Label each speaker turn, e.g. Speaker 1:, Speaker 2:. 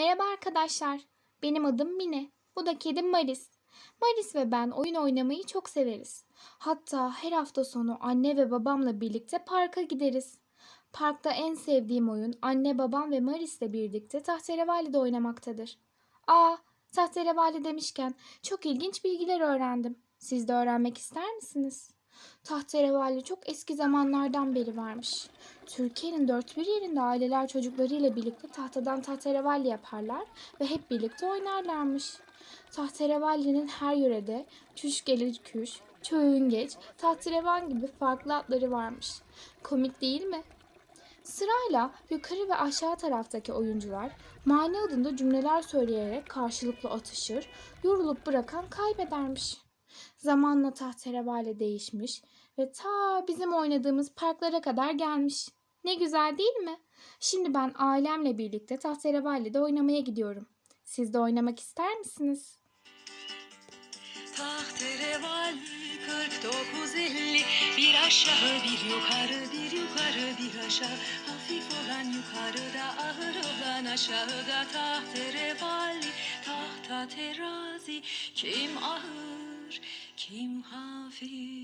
Speaker 1: Merhaba arkadaşlar. Benim adım Mine. Bu da kedim Maris. Maris ve ben oyun oynamayı çok severiz. Hatta her hafta sonu anne ve babamla birlikte parka gideriz. Parkta en sevdiğim oyun anne babam ve Maris'le birlikte tahterevalide oynamaktadır. Aa, tahterevalli demişken çok ilginç bilgiler öğrendim. Siz de öğrenmek ister misiniz? Tahterevalli çok eski zamanlardan beri varmış. Türkiye'nin dört bir yerinde aileler çocuklarıyla birlikte tahtadan tahterevalli yaparlar ve hep birlikte oynarlarmış. Tahterevallinin her yörede çüş gelir küş, çöğün geç, tahterevan gibi farklı adları varmış. Komik değil mi? Sırayla yukarı ve aşağı taraftaki oyuncular mani adında cümleler söyleyerek karşılıklı atışır, yorulup bırakan kaybedermiş. Zamanla tahterevalli değişmiş ve ta bizim oynadığımız parklara kadar gelmiş. Ne güzel değil mi? Şimdi ben ailemle birlikte tahterevalli'de oynamaya gidiyorum. Siz de oynamak ister misiniz?
Speaker 2: Tahterevalli 4950 Bir aşağı bir yukarı bir yukarı bir aşağı Hafif olan yukarıda ağır olan aşağıda Tahterevalli tahta terazi Kim ağır kim hafif belli